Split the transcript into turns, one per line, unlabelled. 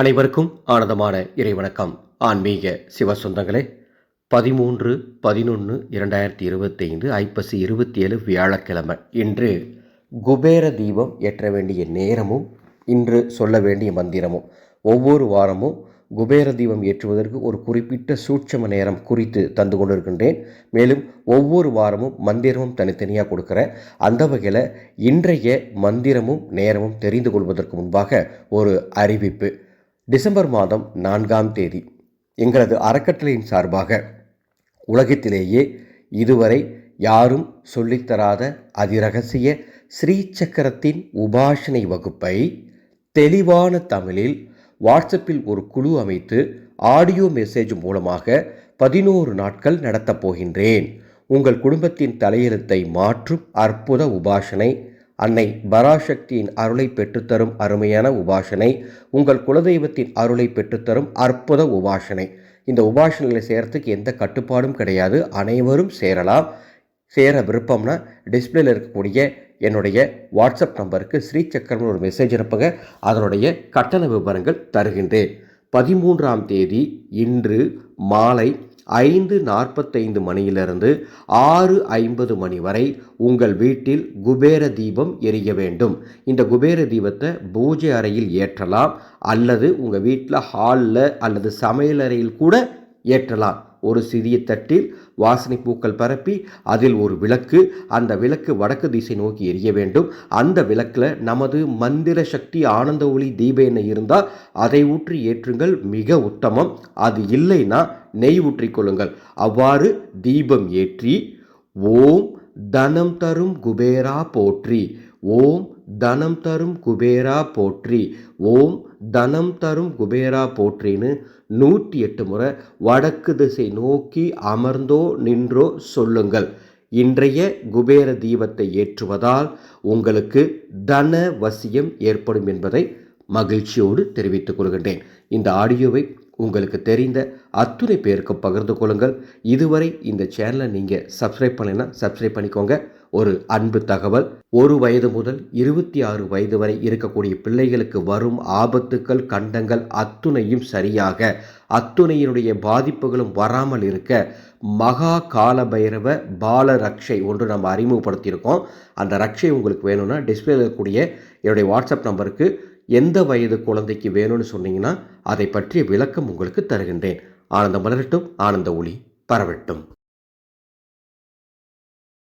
அனைவருக்கும் ஆனந்தமான இறைவணக்கம். ஆன்மீக சிவ சொந்தங்களே பதிமூன்று பதினொன்று இரண்டாயிரத்தி இருபத்தைந்து ஐப்பசி இருபத்தி ஏழு வியாழக்கிழமை. இன்று குபேர தீபம் ஏற்ற வேண்டிய நேரமும் இன்று சொல்ல வேண்டிய மந்திரமும். ஒவ்வொரு வாரமும் குபேர தீபம் ஏற்றுவதற்கு ஒரு குறிப்பிட்ட சூட்சம நேரம் குறித்து தந்து கொண்டிருக்கின்றேன். மேலும் ஒவ்வொரு வாரமும் மந்திரமும் தனித்தனியாக கொடுக்குறேன் அந்த வகையில் இன்றைய மந்திரமும் நேரமும் தெரிந்து கொள்வதற்கு முன்பாக ஒரு அறிவிப்பு. டிசம்பர் மாதம் நான்காம் தேதி. எங்களது அறக்கட்டளையின் சார்பாக உலகத்திலேயே இதுவரை யாரும் சொல்லித்தராத அதிரகசிய ஸ்ரீ சக்கரத்தின் உபாசனை வகுப்பை தெளிவான தமிழில் வாட்ஸ்அப்பில் ஒரு குழு அமைத்து ஆடியோ மெசேஜ் மூலமாக பதினோரு நாட்கள் நடத்தப் போகின்றேன். உங்கள் குடும்பத்தின் தலையெழுத்தை மாற்றும் அற்புத உபாசனை அன்னை பராசக்தியின் அருளை பெற்றுத்தரும் அருமையான உபாசனை உங்கள் குலதெய்வத்தின் அருளை பெற்றுத்தரும் அற்புத உபாசனை. இந்த உபாசனைகளை செய்கிறதுக்கு எந்த கட்டுப்பாடும் கிடையாது. அனைவரும் சேரலாம். சேர விருப்பம்னா டிஸ்பிளேல இருக்கக்கூடிய என்னுடைய வாட்ஸ்அப் நம்பருக்கு ஸ்ரீ சக்கரம்னு ஒரு மெசேஜ் அனுப்புங்க. அதனுடைய கட்டண விவரங்கள் தருகின்றேன். பதிமூன்றாம் தேதி இன்று மாலை ஐந்து நாற்பத்தைந்து மணியிலிருந்து ஆறு ஐம்பது மணி வரை உங்கள் வீட்டில் குபேர தீபம் எரிய வேண்டும். இந்த குபேர தீபத்தை பூஜை அறையில் ஏற்றலாம் அல்லது உங்கள் வீட்டில் ஹாலில் அல்லது சமையலறையில் கூட ஏற்றலாம். ஒரு சிறிய தட்டில் வாசனை பூக்கள் பரப்பி அதில் ஒரு விளக்கு அந்த விளக்கு வடக்கு திசை நோக்கி எரிய வேண்டும். அந்த விளக்கில் நமது மந்திர சக்தி ஆனந்த ஒளி தீப எண்ணெய் இருந்தால் அதை ஊற்றி ஏற்றுங்கள் மிக உத்தமம். அது இல்லைன்னா நெய் ஊற்றிக்கொள்ளுங்கள் அவ்வாறு தீபம் ஏற்றி ஓம் தனம் தரும் குபேரா போற்றி ஓம் தனம் தரும் குபேரா போற்றி ஓம் தனம் தரும் குபேரா போற்றின்னு நூற்றி எட்டு முறை வடக்கு திசை நோக்கி அமர்ந்தோ நின்றோ சொல்லுங்கள். இன்றைய குபேர தீபத்தை ஏற்றுவதால் உங்களுக்கு தன வசியம் ஏற்படும் என்பதை மகிழ்ச்சியோடு தெரிவித்துக் கொள்கின்றேன். இந்த ஆடியோவை உங்களுக்கு தெரிந்த அத்துணை பேருக்கு பகிர்ந்து கொள்ளுங்கள். இதுவரை இந்த சேனலை நீங்கள் சப்ஸ்கிரைப் பண்ணலைன்னா சப்ஸ்கிரைப் பண்ணிக்கோங்க. ஒரு அன்பு தகவல் ஒரு வயது முதல் இருபத்தி ஆறு வயது வரை இருக்கக்கூடிய பிள்ளைகளுக்கு வரும் ஆபத்துக்கள் கண்டங்கள் அத்துணையும் சரியாக. அத்துணையினுடைய பாதிப்புகளும் வராமல் இருக்க மகா கால பைரவ பால ரக்ஷை ஒன்று நம்ம அறிமுகப்படுத்தியிருக்கோம். அந்த ரக்ஷை உங்களுக்கு வேணும்னா டிஸ்பிளே இருக்கக்கூடிய என்னுடைய வாட்ஸ்அப் நம்பருக்கு எந்த வயது குழந்தைக்கு வேணும்னு சொன்னீங்கன்னா அதை பற்றிய விளக்கம் உங்களுக்கு தருகின்றேன். ஆனந்தம் மலரட்டும் ஆனந்த ஒளி பரவட்டும்.